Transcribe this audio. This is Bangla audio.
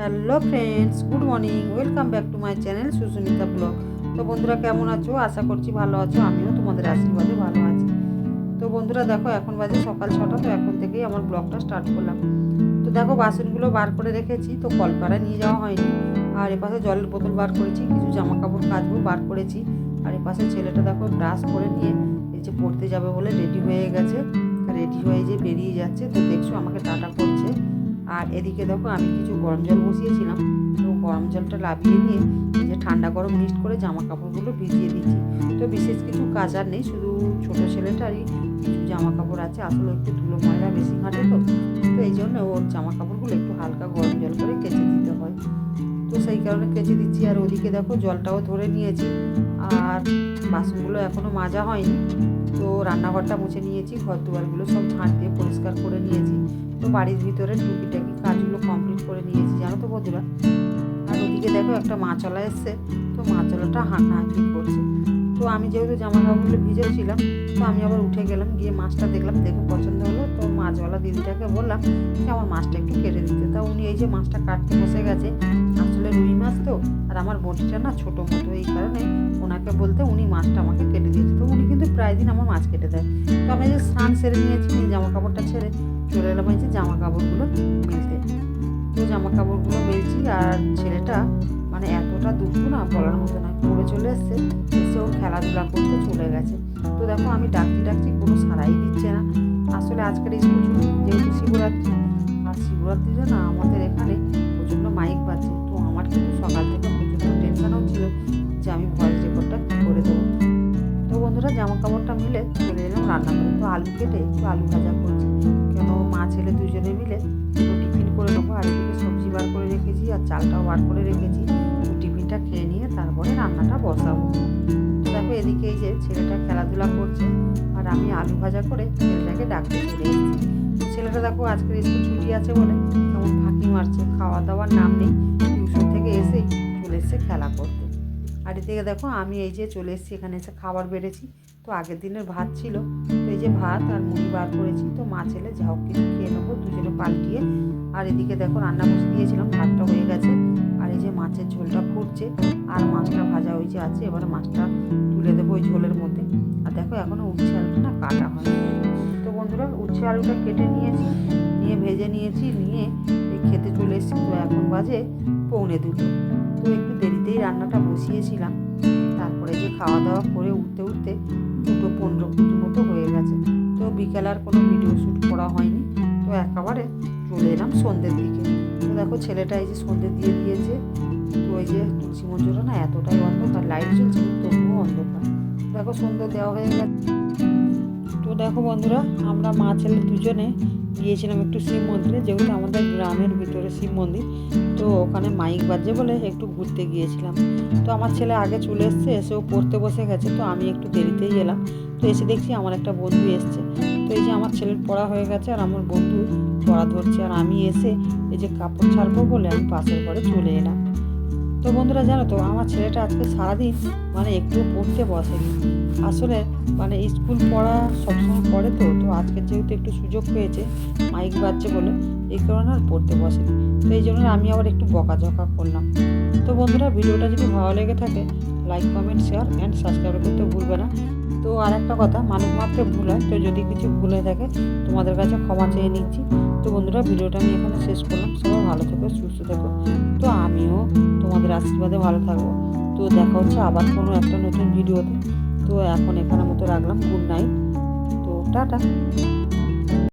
Hello friends, good morning, welcome back to my channel Susmita blog. তো বন্ধুরা, কেমন আছো? আশা করছি ভালো আছো, আমিও তোমাদের আশীর্বাদে ভালো আছি। তো বন্ধুরা, দেখো, এখন বাজে সকাল ছটা, তো এখন থেকেই আমার ব্লগটা স্টার্ট করলাম। তো দেখো, বাসনগুলো বার করে রেখেছি, তো কলপাড়া নিয়ে যাওয়া হয়নি। আর এপাশে জলের বোতল বার করেছি, কিছু জামা কাপড় কাচবো, বার করেছি। আর এপাশে ছেলেটা দেখো, ব্রাশ করে নিয়ে এই যে পড়তে যাবে বলে রেডি হয়ে গেছে। রেডি হয়ে যে বেরিয়ে যাচ্ছে, তো দেখছ আমাকে টাটা করছে। আর এদিকে দেখো আমি কিছু গরম জল বসিয়েছিলাম। তো গরম জলটা লাভিয়ে নিয়ে যে ঠান্ডা গরম মিক্সড করে জামা কাপড়গুলো ভিজিয়ে দিচ্ছি। তো বিশেষ কিছু কাজার নেই, শুধু ছোটো ছেলেটারই কিছু জামা কাপড় আছে। আসলে একটু ধুলো ময়লা বেশি ঘাটে তো। তো এই জন্য ওর জামা কাপড়গুলো একটু হালকা গরম জল করে কেচে দিতে হয়। তো সেই কারণে কেচে দিচ্ছি। আর ওদিকে দেখো জলটাও ধরে নিয়েছি। আর বাসনগুলো এখনও মাজা হয়নি। তো রান্নাঘরটা মুছে নিয়েছি। ঘর দুয়ারগুলো সব ঝাঁট দিয়ে পরিষ্কার করে নিয়েছি। তো বাড়ির ভিতরে টুকিটাকি কাজগুলো কমপ্লিট করে নিয়েছি, জানো তো বন্ধুরা? আর ওদিকে দেখো একটা মাছলা এসছে, তো মাছলাটা হাঁকাহাঁকি করছে। তো আমি যেহেতু জামা কাপড়গুলো ভিজেছিলাম তো আমি আবার উঠে গেলাম, গিয়ে মাছটা দেখলাম, দেখে পছন্দ হলো মাছওয়ালা দিদিটাকে বললাম যে আমার মাছটা একটু কেটে দিতে। তা উনি এই যে মাছটা কাটতে বসে গেছে, আসলে রুই মাছ তো, আর আমার বটিটা না ছোটো মতো এই কারণে ওনাকে বলতে উনি মাছটা আমাকে কেটে দিয়েছে। তো উনি কিন্তু প্রায় দিন আমার মাছ কেটে দেয়। তো আমি যে স্নান সেরে নিয়েছি জামা কাপড়টা ছেড়ে চলে এলাম এই যে জামা কাপড়গুলো মেলতে। তো জামা কাপড়গুলো মেলছি আর ছেলেটা মানে এতটা দুঃখ না বলার মতো না পড়ে চলে এসছে, এসে ও খেলাধুলা করতে চলে গেছে। তো দেখো আমি ডাকছি ডাকছি কোনো সারাই দিচ্ছে না। আসলে আজকের স্কুল ছুটি যেহেতু শিবরাত্রি, আর শিবরাত্রিতে না আমাদের এখানে প্রচণ্ড মাইক বাজছে। তো আমার কিন্তু সকাল থেকে প্রচণ্ড টেনশন হচ্ছিল যে আমি ভয়েস রেকর্ডটা কী করে দেবো। তো বন্ধুরা জামা কাপড়টা মিলে চলে এলাম রান্না করে তো আলু কেটে একটু আলু ভাজা করছি। কেন মা ছেলে দুজনে মিলে টিফিন করে নেব। আর এদিকে সবজি বার করে রেখেছি আর চালটাও বার করে রেখেছি। টিফিনটা খেয়ে নিয়ে তারপরে রান্নাটা বসাবো। দেখো এদিকে এই যে ছেলেটা খেলাধুলা করছে আর আমি আলু ভাজা করে ছেলেটাকে ডাকতে চলে ছেলেটা দেখো আজকের স্কুল ছুটি আছে বলে কেমন ফাঁকি মারছে খাওয়া দাওয়ার নাম নেই, টিউশন থেকে এসেই চলে এসছে খেলা করতে। আর এদিকে দেখো আমি এই যে চলে এসেছি, এখানে এসে খাবার বেড়েছি। তো আগের দিনের ভাত ছিল, তো এই যে ভাত আর মুড়ি বার করেছি, তো মা ছেলে যা হোক কিছু খেয়ে নেব, দুজনে পাল্টিয়ে। আর এদিকে দেখো রান্না বসে দিয়েছিলাম, ভাতটা হয়ে গেছে। আর এই যে মাছের ঝোলটা ফুটছে আর মাছটা ভাজা হয়ে যে আছে, এবার মাছটা তুলে দেবো ওই ঝোলের মধ্যে। আর দেখো এখনও উচ্ছে আলুটা না কাটা হয় তো বন্ধুরা, উচ্ছে আলুটা কেটে নিয়েছি, নিয়ে ভেজে নিয়েছি, নিয়ে খেতে চলে এসেছি। তো এখন বাজে পৌনে দুটো। তো একটু দেরিতেই রান্নাটা বসিয়েছিলাম। তারপরে যে খাওয়া দাওয়া করে উঠতে উঠতে দুটো পনেরো মতো হয়ে গেছে। তো বিকেল আর কোনো ভিডিও শ্যুট করা হয়নি। তো একেবারে চলে এলাম সন্ধ্যের দিকে। তো দেখো ছেলেটা এই যে সন্ধ্যে দিয়ে দিয়েছে। তো ওই যে তুলসী মঞ্জুরা না এতটাই অন্ধকার লাইট জ্বলছে, তবুও অন্ধকার। দেখো সন্ধ্যে দেওয়া হয়ে গেছে তো দেখো বন্ধুরা, আমরা মা ছেলে দুজনে গিয়েছিলাম একটু শিব মন্দিরে, যেহেতু আমাদের গ্রামের ভিতরে শিব মন্দির, তো ওখানে মাইক বাজে বলে একটু ঘুরতে গিয়েছিলাম। তো আমার ছেলে আগে চলে এসছে এসেও পড়তে বসে গেছে, তো আমি একটু দেরিতেই এলাম। তো এসে দেখছি আমার একটা বন্ধু এসছে। তো এই যে আমার ছেলের পড়া হয়ে গেছে আর আমার বন্ধু পড়া ধরছে আর আমি এসে এই যে কাপড় ছাড়বো বলে আমি পাশের ঘরে চলে এলাম। তো বন্ধুরা জানো তো, আমার ছেলেটা আজকে সারাদিন মানে একটু পড়তে বসেনি। আসলে মানে স্কুল পড়া সবসময় পড়ে তো তো আজকে যেহেতু একটু সুযোগ পেয়েছে, মাইক বাজছে বলে, এই কারণে আর পড়তে বসেনি। তো এই জন্য আমি আবার একটু বকাঝকা করলাম। তো বন্ধুরা, ভিডিওটা যদি ভালো লেগে থাকে like comment share and subscribe করতে ভুলবে না। তো আর একটা কথা, মানুষ মাত্র ভুল হয়, তো যদি কিছু ভুল হয়ে থাকে, তোমাদের কাছে ক্ষমা চেয়ে নিচ্ছি। তো বন্ধুরা, ভিডিওটা আমি এখানে শেষ করলাম। সবাই ভালো থেকো, সুস্থ থেকো। তো আমিও তোমাদের আশীর্বাদে ভালো থাকব। তো দেখা হচ্ছে আবার কোনো একটা নতুন ভিডিওতে। তো এখন এখানের মতো রাখলাম। গুড নাইট তো টাটা।